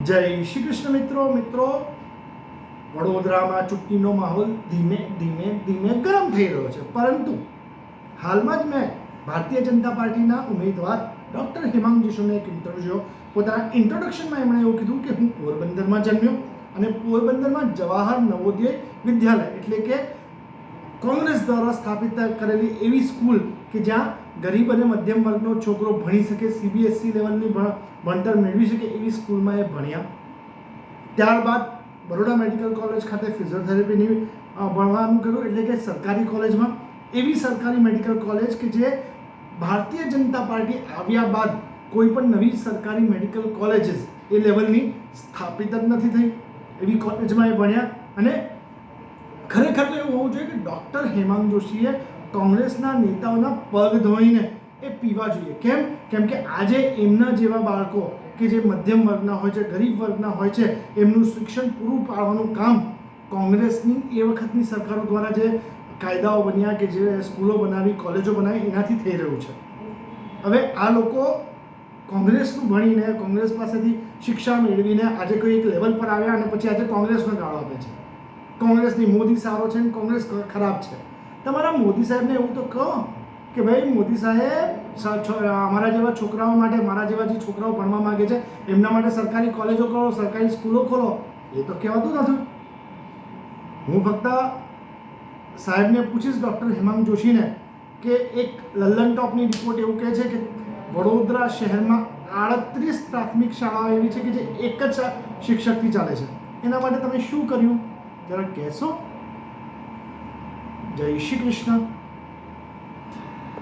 જય શ્રી કૃષ્ણ મિત્રો મિત્રો, વડોદરામાં ચૂંટણીનો માહોલ ધીમે ધીમે ધીમે ગરમ થઈ રહ્યો છે. પરંતુ હાલમાં જ મેં ભારતીય જનતા પાર્ટીના ઉમેદવાર ડૉક્ટર હેમાંગ જોશીનો એક ઇન્ટરવ્યુ પોતાના ઇન્ટ્રોડક્શનમાં એમણે એવું કીધું કે હું પોરબંદરમાં જન્મ્યો અને પોરબંદરમાં જવાહર નવોદય વિદ્યાલય એટલે કે કોંગ્રેસ દ્વારા સ્થાપિત કરેલી એવી સ્કૂલ કે જ્યાં ગરીબ અને મધ્યમ વર્ગનો છોકરો ભણી શકે સીબીએસસી લેવલની ભણ- ભણતર મેળવી શકે એવી સ્કૂલમાં એ ભણ્યા. ત્યારબાદ બરોડા મેડિકલ કોલેજ ખાતે ફિઝિયોથેરાપીની ભણવાનું કર્યું, એટલે કે સરકારી કોલેજમાં. એવી સરકારી મેડિકલ કોલેજ કે જે ભારતીય જનતા પાર્ટી આવ્યા બાદ કોઈ પણ નવી સરકારી મેડિકલ કોલેજીસ એ લેવલની સ્થાપિત જ નથી થઈ. એવી કોલેજમાં એ ભણ્યા અને ખરેખર તો એવું હોવું જોઈએ કે ડૉક્ટર હેમાંગ જોશીએ કોંગ્રેસના નેતાઓના પગ ધોઈને એ પીવા જોઈએ. કેમ? કેમ કે આજે એમના જેવા બાળકો કે જે મધ્યમ વર્ગના હોય છે, ગરીબ વર્ગના હોય છે, એમનું શિક્ષણ પૂરું પાડવાનું કામ કોંગ્રેસની એ વખતની સરકારો દ્વારા જે કાયદાઓ બન્યા કે જે સ્કૂલો બનાવી, કોલેજો બનાવી, એનાથી થઈ રહ્યું છે. હવે આ લોકો કોંગ્રેસનું ભણીને, કોંગ્રેસ પાસેથી શિક્ષા મેળવીને આજે કોઈ એક લેવલ પર આવ્યા અને પછી આજે કોંગ્રેસનો ગાળો આપે છે. કોંગ્રેસની મોદી સારો છે ને કોંગ્રેસ ખરાબ છે. તમારા મોદી સાહેબને એવું તો કહો કે ભાઈ, મોદી સાહેબ અમારા જેવા છોકરાઓ માટે, મારા જેવા જે છોકરાઓ ભણવા માંગે છે, એમના માટે સરકારી કોલેજો ખોલો, સરકારી સ્કૂલો ખોલો, એ તો કહેવાતું નથી. હું ફક્ત સાહેબને પૂછીશ, ડૉક્ટર હેમાંગ જોશીને, કે એક લલ્લન ટોપની રિપોર્ટ એવું કહે છે કે વડોદરા શહેરમાં આડત્રીસ પ્રાથમિક શાળાઓ એવી છે કે જે એક જ શિક્ષકથી ચાલે છે. એના માટે તમે શું કર્યું? જરા કહેશો? જય શ્રી કૃષ્ણ.